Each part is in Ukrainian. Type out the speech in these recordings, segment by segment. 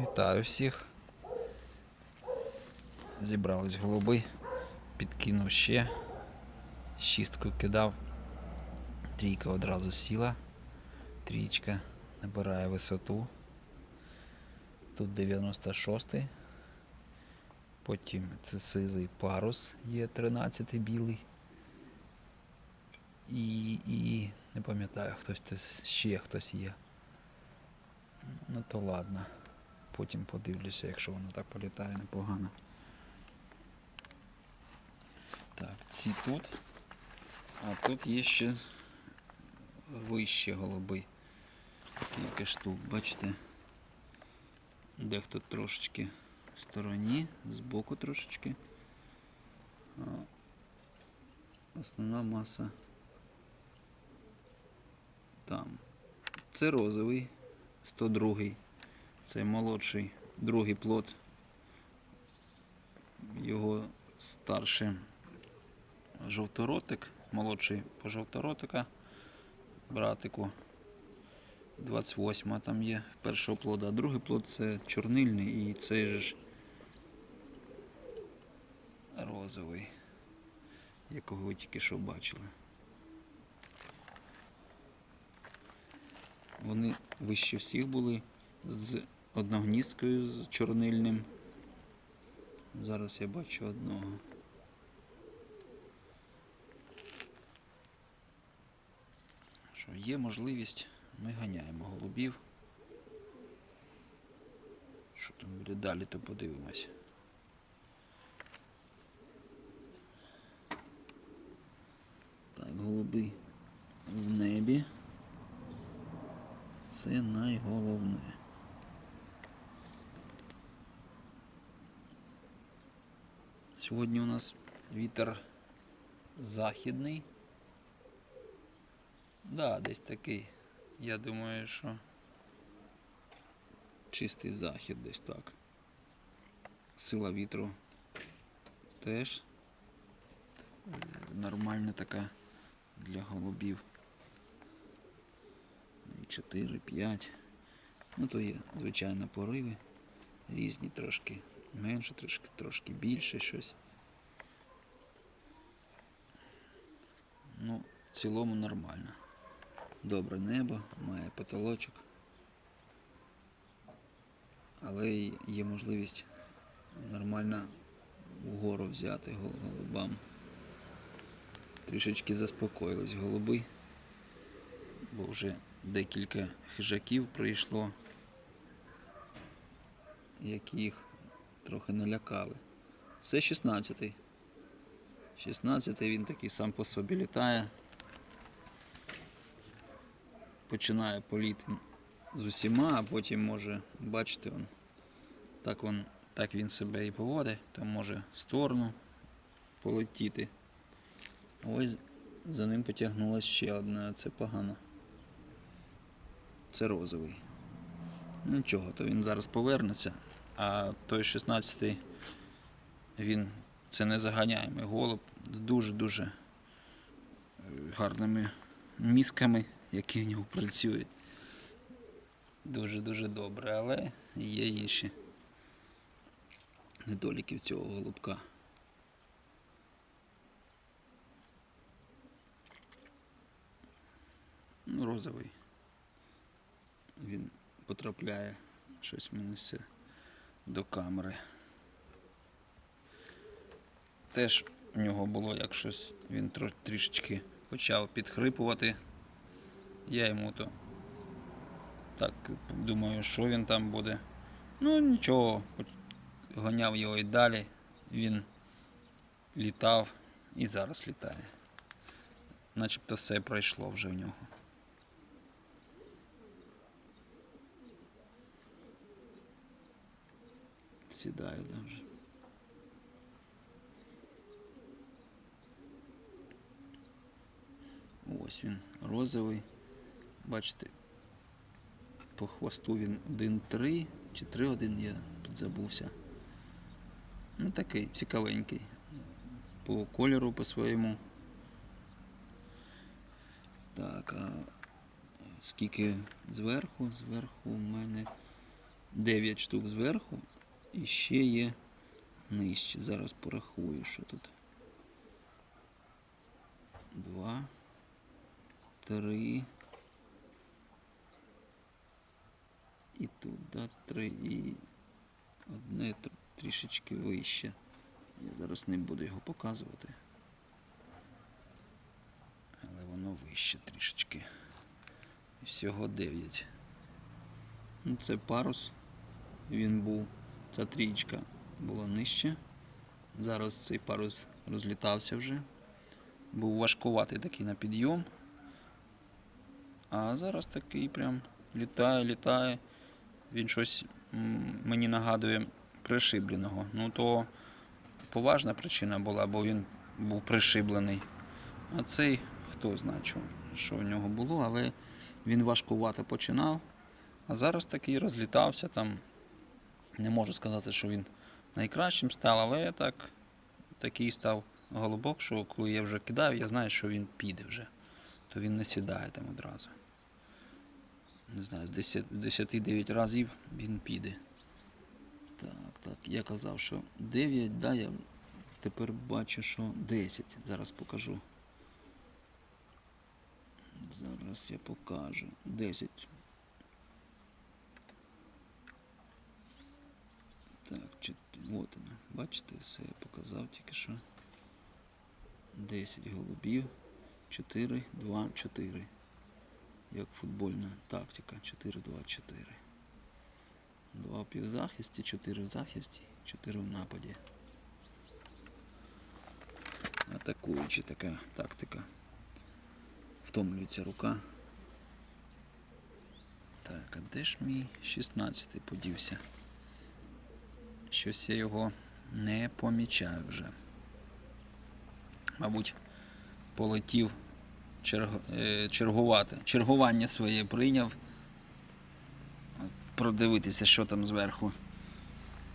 Вітаю всіх. Зібрались голуби, підкинув ще, шістку кидав, трійка одразу сіла, трійка набирає висоту. Тут 96 й потім це сизий парус є 13 й білий. І, і не пам'ятаю, хтось це ще хтось є. Ну то ладно. Потім подивлюся, якщо воно так політає непогано. Так, ці тут. А тут є ще вище голуби. Кілька штук, бачите? Дехто трошечки в стороні, збоку трошечки. Основна маса там. Це розовий, 102 це молодший, другий плод. Його старший жовторотик, молодший по жовторотика, братику. 28 там є першого плода, а другий плод це чорнильний і цей ж розовий, якого ви тільки що бачили. Вони вище всіх були з одногністкою з чорнильним. Зараз я бачу одного. Що є можливість, ми ганяємо голубів. Що там буде далі, то подивимось. Так, голуби в небі. Це найголовне. Сьогодні у нас вітер західний. Да, десь такий. Я думаю, що чистий захід десь так. Сила вітру теж нормальна така для голубів. 4-5. Ну то є, звичайно, пориви. Різні трошки менше, трошки, трошки більше щось. Ну, в цілому нормально. Добре небо, має потолочок. Але є можливість нормально вгору взяти голубам. Трішечки заспокоїлись голуби, бо вже декілька хижаків прийшло, які їх трохи налякали. Це 16-й. 16-й він такий сам по собі літає. Починає політ з усіма, а потім може, бачите, он, так, он, так він себе і поводить, то може в сторону полетіти. Ось за ним потягнулася ще одна, це погано. Це розовий. Нічого, то він зараз повернеться. А той 16-й він це не заганяємий голуб з дуже-дуже е, гарними мізками, які в нього працюють. Дуже-дуже добре, але є інші недоліки в цього голубка. Ну, розовий він потрапляє щось в мене все до камери. Теж в нього було як щось, він трішечки почав підхрипувати. Я йому то так думаю, що він там буде. Ну нічого, ганяв його і далі. Він літав і зараз літає. Начебто все пройшло вже в нього. Сідає даже. Ось він, розовий. Бачите, по хвосту він 1-3 чи 3-1, я підзабувся. Ну такий цікавенький. По кольору по своєму. Так, а скільки зверху? Зверху у мене 9 штук зверху і ще є нижче. Зараз порахую, що тут. Два, три. І тут, да, три і одне трішечки вище. Я зараз не буду його показувати. Але воно вище трішечки. Всього 9. Ну, Це парус. Він був. Ця трієчка була нижче. Зараз цей парус розлітався вже. Був важкуватий такий на підйом. А зараз такий прям літає, літає. Він щось мені нагадує пришибленого. Ну то поважна причина була, бо він був пришиблений. А цей хто знає, що, що в нього було, але він важкувато починав. А зараз такий розлітався там. Не можу сказати, що він найкращим став, але я так, такий став голубок, що коли я вже кидаю, я знаю, що він піде вже. То він не сідає там одразу. Не знаю, з 10 з 10-9 разів він піде. Так, так, я казав, що 9, да, я тепер бачу, що 10. Зараз покажу. Зараз я покажу. 10. Так, от воно. Бачите, все я показав тільки що. 10 голубів. 4, 2, 4. Як футбольна тактика. 4, 2, 4. Два в півзахисті, 4 в захисті, 4 в нападі. Атакуюча така тактика. Втомлюється рука. Так, а де ж мій 16-й подівся? Щось я його не помічаю вже. Мабуть, полетів черг... е, чергувати. Чергування своє прийняв. Продивитися, що там зверху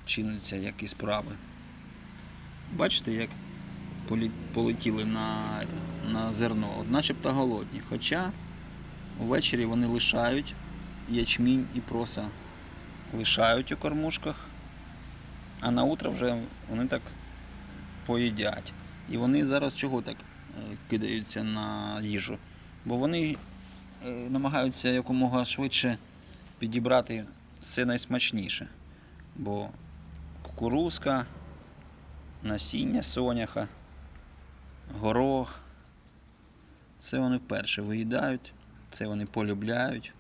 чинуться, які справи. Бачите, як полетіли на, на зерно, начебто голодні. Хоча ввечері вони лишають ячмінь і проса лишають у кормушках, а на утро вже вони так поїдять. І вони зараз чого так е, кидаються на їжу? Бо вони е, намагаються якомога швидше підібрати все найсмачніше. Бо кукурузка, насіння соняха, горох. Це вони вперше виїдають, це вони полюбляють.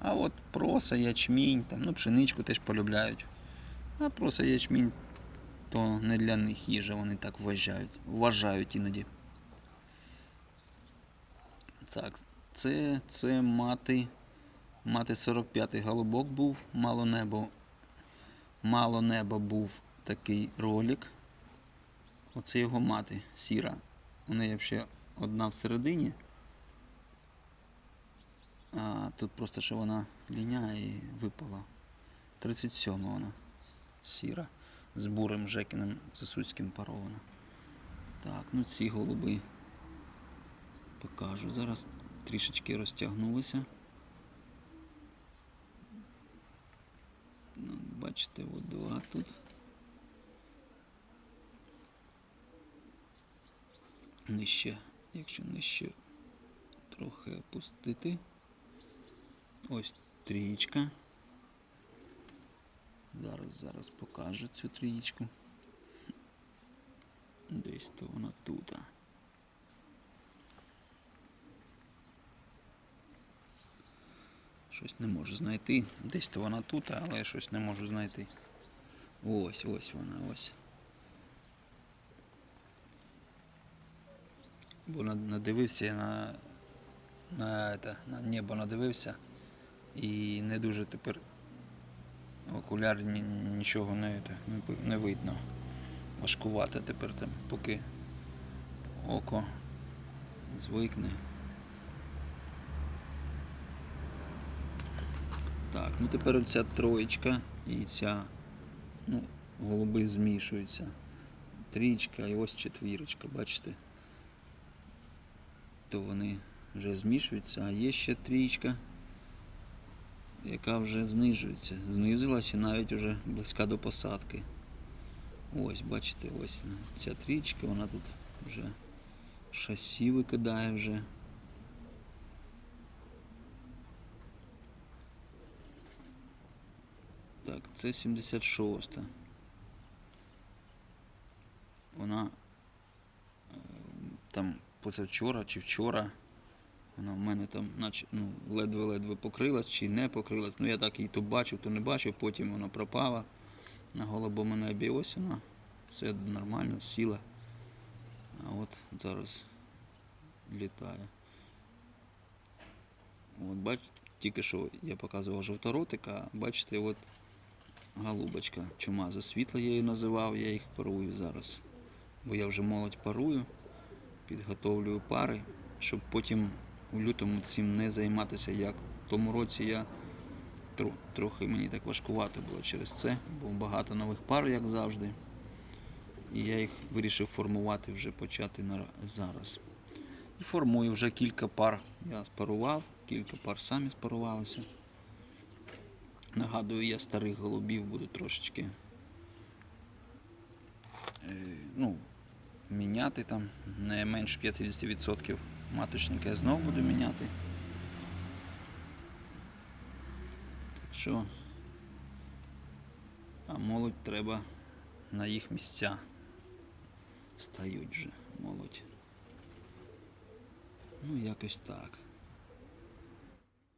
А от проса, ячмінь, там, ну, пшеничку теж полюбляють. А проса ячмінь то не для них їжа, вони так вважають, вважають іноді. Так, це, це мати, мати 45-й голубок був, мало небо, мало неба був такий ролик. Оце його мати сіра. У неї взагалі одна всередині. А тут просто що вона ліняє і випала. 37 вона сіра. З бурим Жекіним Засуцьким парована. Так, ну ці голуби покажу. Зараз трішечки розтягнулися. Ну, бачите, от два тут. Нижче, якщо нижче трохи опустити. Ось трієчка. Зараз, зараз покажу цю трієчку. Десь то вона тут. Щось не можу знайти. Десь то вона тут, але я щось не можу знайти. Ось, ось вона, ось. Бо надивився я на, на, на небо надивився і не дуже тепер окуляр нічого не, не, видно. Важкувато тепер там, поки око звикне. Так, ну тепер оця троєчка і ця, ну, голуби змішуються. Трічка і ось четвірочка, бачите? То вони вже змішуються, а є ще трічка. Яка вже знижується. Знизилася навіть вже близька до посадки. Ось, бачите, ось ця трічка, вона тут вже шасі викидає вже. Так, це 76. Вона е, там позавчора чи вчора. Вона в мене там, наче, ну, ледве-ледве покрилась чи не покрилась. Ну я так її то бачив, то не бачив, потім вона пропала на голубому небі. Ось вона. Все нормально, сіла. А от зараз літає. От бач, тільки що я показував жовторотика, бачите, от голубочка чумаза світла я її називав, я їх парую зараз. Бо я вже молодь парую, підготовлюю пари, щоб потім у лютому цим не займатися. Як в тому році я тро- трохи мені так важкувато було через це, бо багато нових пар, як завжди. І я їх вирішив формувати вже почати на зараз. І формую вже кілька пар. Я спарував, кілька пар самі спарувалися. Нагадую, я старих голубів буду трошечки е, ну, міняти там не менш 50% маточника я знову буду міняти. Так що, а молодь треба на їх місця. Стають вже молодь. Ну, якось так.